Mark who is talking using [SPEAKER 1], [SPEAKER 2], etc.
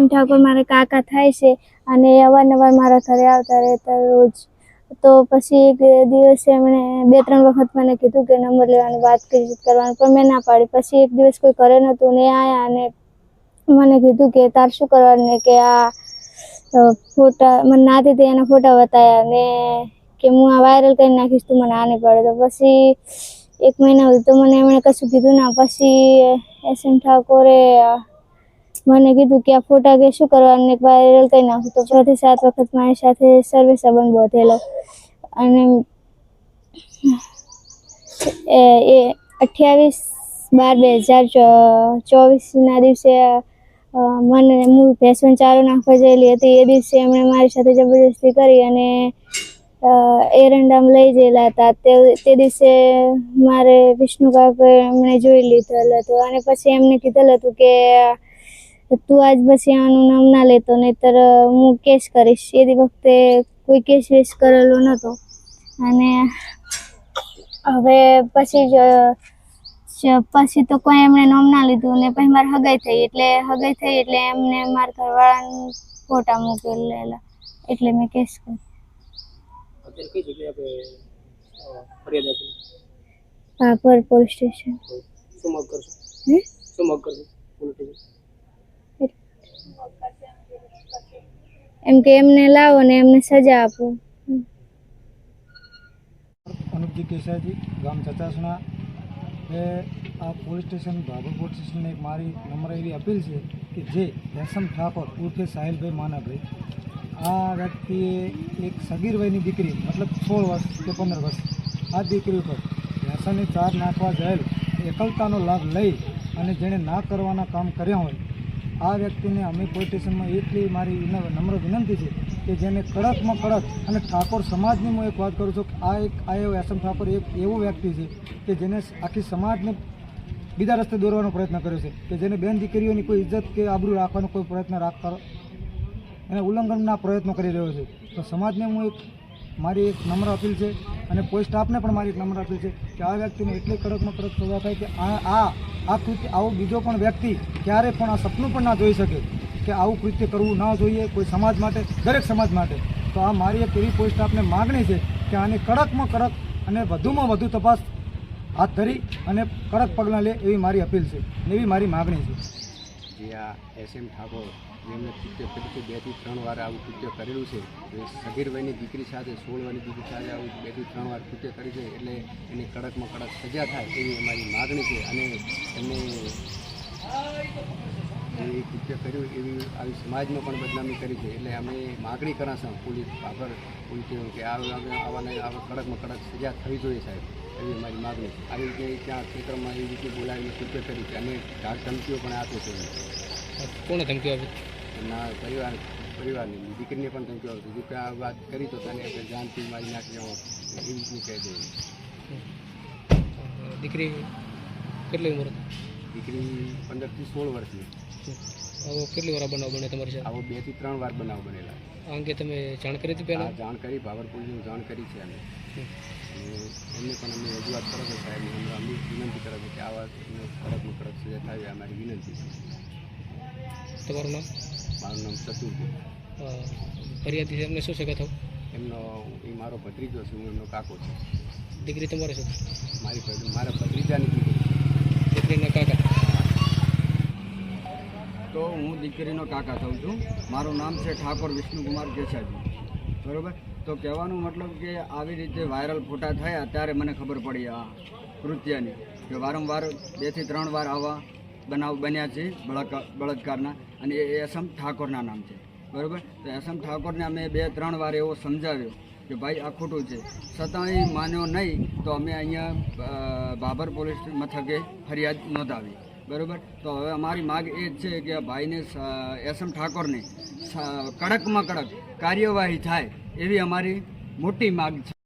[SPEAKER 1] SM Thakor મારા કાકા થાય છે અને અવારનવાર મારા ઘરે આવતા રહેતા રોજ. તો પછી એક દિવસે એમણે બે ત્રણ વખત મને કીધું કે નંબર લેવાની વાત કરી કરવાની પણ મેં ના પાડી. પછી એક દિવસ કોઈ ઘરે નહોતું ને આવ્યા અને મને કીધું કે તાર શું કરવાનું કે આ ફોટા મને ના દીધી એના ફોટા બતાવ્યા ને કે હું આ વાયરલ કરી નાખીશ તું મને આ નહીં પડે. તો પછી એક મહિના સુધી તો મને એમણે કશું કીધું ના. પછી એસએમ ઠાકોરે અ, મને કીધું કે આ ફોટા કે શું કરવાનું? વાયરલ કરી નાખું તો છ સાત વખત મારી સાથે સર્વે સંબંધ બોધેલો. અને એ અઠ્યાવીસ બાર બે હજાર ચોવીસના દિવસે મને હું ભેસવન ચારો નાખવા જયેલી હતી. એ દિવસે એમણે મારી સાથે જબરદસ્તી કરી અને એરંડામ લઈ ગયેલા હતા. તે દિવસે મારે વિષ્ણુ કાકા એમણે જોઈ લીધેલ હતું. અને પછી એમને કીધેલ હતું કે તું આજ પછી આનું નામ ના લેતો નહીતર હું કેસ કરીશ. એ વખતે કોઈ કેસ વેસ કરેલો નહોતો અને હવે પછી જ પછી તો કોઈ એમણે નામ ના લીધું ને પછી મારે હગાઈ થઈ. એટલે હગાઈ થઈ એટલે એમને મારા ઘરવાળાને ફોટા મોકલેલા એટલે મેં કેસ કરી.
[SPEAKER 2] અત્યારે કઈ જગ્યાએ આપણે અ, ફરિયાદ આપી?
[SPEAKER 1] પાપર પોલીસ સ્ટેશન.
[SPEAKER 2] શું મગ કરશો? શું મગ કરશો? પોલીસ સ્ટેશન
[SPEAKER 1] એમ કે એમને લાવો ને એમને સજા આપો.
[SPEAKER 3] અનુપજી કેસાજી ગામ ચચાસણા. એ આ પોલીસ સ્ટેશન ભાગોળ પોલીસ સ્ટેશનને એક મારી નમ્ર એવી અપીલ છે કે જે રેશમ ઠાકોર ઉર્ફે સાહિલભાઈ માનાભાઈ, આ વ્યક્તિએ એક સગીર વયની દીકરી, મતલબ સોળ વર્ષ કે પંદર વર્ષ, આ દીકરી ઉપર વ્યસનની ચાર નાખવા ગયેલ એકલતાનો લાભ લઈ અને જેણે ના કરવાના કામ કર્યા હોય આ વ્યક્તિને અમે પોલીસ એટલી મારી નમ્ર વિનંતી છે કે જેને કડકમાં કડક અને ઠાકોર સમાજની હું એક વાત કરું છું કે આ એક આ એવો એસએમ ઠાકોર એક એવો વ્યક્તિ છે કે જેને આખી સમાજને બીજા રસ્તે દોરવાનો પ્રયત્ન કર્યો છે કે જેને બેન દીકરીઓની કોઈ ઇજ્જત કે આબરૂ રાખવાનો કોઈ પ્રયત્ન રાખતા એને ઉલ્લંઘનના પ્રયત્નો કરી રહ્યો છે. તો સમાજને હું એક મારી એક નમ્ર અપીલ છે અને પોલીસ સ્ટાફને પણ મારી એક નમ્ર અપીલ છે કે આ વ્યક્તિને એટલી કડકમાં કડક સજા થાય કે આ આ આ કૃત્ય આવો બીજો પણ વ્યક્તિ ક્યારે પણ આ સપનું પણ ના જોઈ શકે કે આવું કૃત્ય કરવું ના જોઈએ કોઈ સમાજ માટે, દરેક સમાજ માટે. તો આ મારી એક એવી પોલીસ સ્ટાફને માગણી છે કે આની કડકમાં કડક અને વધુમાં વધુ તપાસ હાથ ધરી અને કડક પગલાં લે એવી મારી અપીલ છે એવી મારી માગણી છે.
[SPEAKER 4] જે આ એસ એમ ઠાકોર જેમને કૃત્ય કર્યું છે બેથી ત્રણ વાર આવું કૃત્ય કરેલું છે. એ સગીર દીકરી સાથે, સોળ વયની દીકરી સાથે આવું બેથી ત્રણ વાર કૃત્ય કર્યું છે એટલે એની કડકમાં કડક સજા થાય એવી અમારી માગણી છે અને એમને એ કૃત્ય કર્યું એવી આવી સમાજમાં પણ બદનામી કરી છે. એટલે અમે માગણી કરાશું પોલીસ પાપર પોલીસ કે આવા આવાને આવા કડકમાં કડક સજા થવી જોઈએ સાહેબ, એવી અમારી માગણી આવી રીતે ત્યાં ક્ષેત્રમાં એવી રીતે બોલાવીને કૃત્ય કરી છે. અને ધાક ધમકીઓ પણ આપે છે એમને.
[SPEAKER 2] કોણે ધમકીઓ આપી?
[SPEAKER 4] એમના પરિવાર પરિવારની દીકરીને પણ ધમકીઓ આપે છે. દીકરા કે આ વાત કરી તો તને આપણે જાનથી મારી નાખી આવો. એવી રીતની કહી દે
[SPEAKER 2] દીકરી કેટલી ઉંમર
[SPEAKER 4] દીકરી પંદરથી સોળ વર્ષની.
[SPEAKER 2] આવો કેટલી વાર આ બનાવ બને તમારી સાથે?
[SPEAKER 4] આવો બેથી ત્રણ વાર બનાવ બનેલા.
[SPEAKER 2] આ અંગે તમે જાણ કરી હતી પહેલાં?
[SPEAKER 4] જાણ કરી. પોલીસને જાણ કરી છે અમે. એમને પણ અમે રજૂઆત કરો છો સાહેબ. અમે વિનંતી કરો છો કે આવા કડકમાં કડક સજા થાય અમારી વિનંતી
[SPEAKER 2] તમારું નામ?
[SPEAKER 4] મારું નામ ચતુર છે.
[SPEAKER 2] ફરિયાદી એમને શું છે કથો?
[SPEAKER 4] એમનો એ મારો ભત્રીજો છે હું એમનો કાકો છું.
[SPEAKER 2] દીકરી તમારે છે
[SPEAKER 4] મારી મારા ભત્રીજાની દીકરી
[SPEAKER 2] દીકરીના કાકા?
[SPEAKER 5] તો હું દીકરીનો કાકા થઉં છું. મારું નામ છે ઠાકોર વિષ્ણુકુમાર કેસાજી. બરાબર? તો કહેવાનું મતલબ કે આવી રીતે વાયરલ ફોટા થયા ત્યારે મને ખબર પડી આ કૃત્યની. કે વારંવાર બેથી ત્રણ વાર આવા બનાવ બન્યા છે બળાત્કારના અને એ એસમ ઠાકોરના નામ છે. બરાબર? તો એસમ ઠાકોરને અમે બે, ત્રણ વાર એવો સમજાવ્યો કે ભાઈ આ ખોટું છે. છતાંય માન્યો નહીં તો અમે અહીંયા બાબર પોલીસ મથકે ફરિયાદ નોંધાવી. બરાબર? તો હવે અમારી માગ એ જ છે કે આ ભાઈને એસએમ ઠાકોરને કડકમાં કડક કાર્યવાહી થાય એવી અમારી મોટી માગ છે.